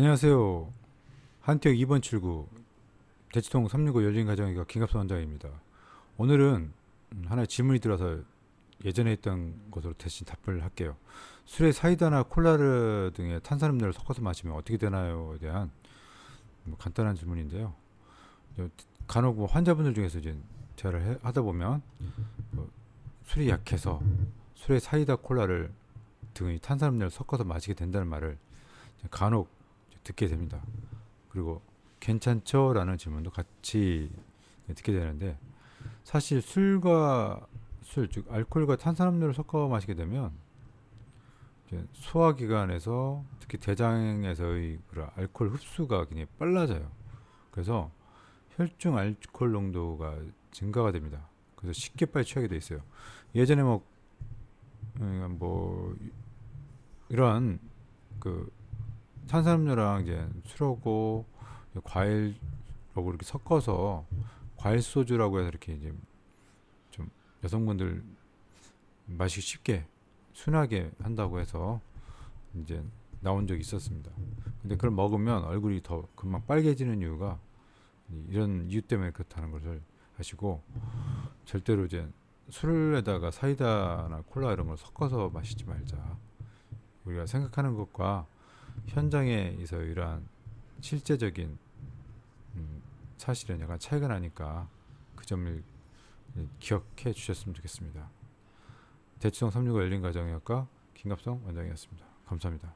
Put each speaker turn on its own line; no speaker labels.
안녕하세요. 한태역 2번 출구 대치동 365 열린 가정의가 김갑수 원장입니다. 오늘은 음, 하나의 질문이 들어서 예전에 했던 것으로 대신 답을 할게요. 술에 사이다나 콜라르 등의 탄산음료를 섞어서 마시면 어떻게 되나요에 대한 뭐 간단한 질문인데요. 저, 간혹 뭐 환자분들 중에서 이제 대화를 해- 하다 보면 뭐 술이 약해서 술에 사이다 콜라를 등의 탄산음료를 섞어서 마시게 된다는 말을 간혹 듣게 됩니다. 그리고 괜찮죠?라는 질문도 같이 듣게 되는데 사실 술과 술, 즉 알코올과 탄산음료를 섞어 마시게 되면 소화기관에서 특히 대장에서의 알코올 흡수가 굉장히 빨라져요. 그래서 혈중 알코올 농도가 증가가 됩니다. 그래서 쉽게 빨리 취하게 돼 있어요. 예전에 뭐, 음, 뭐 이런 그 탄산음료랑 이제 술하고 과일하고 이렇게 섞어서 과일 소주라고 해서 이렇게 이제 좀 여성분들 마시기 쉽게 순하게 한다고 해서 이제 나온 적이 있었습니다. 근데 그걸 먹으면 얼굴이 더 금방 빨개지는 이유가 이- 이런 이유 때문에 그렇다는 것을 아시고 절대로 이제 술에다가 사이다나 콜라 이런 걸 섞어서 마시지 말자. 우리가 생각하는 것과 현장에서 이러한 실제적인 음, 사실은 약간 차이가 나니까 그 점을 기억해 주셨으면 좋겠습니다. 대치동 365 열린 가정의학과 김갑성 원장이었습니다. 감사합니다.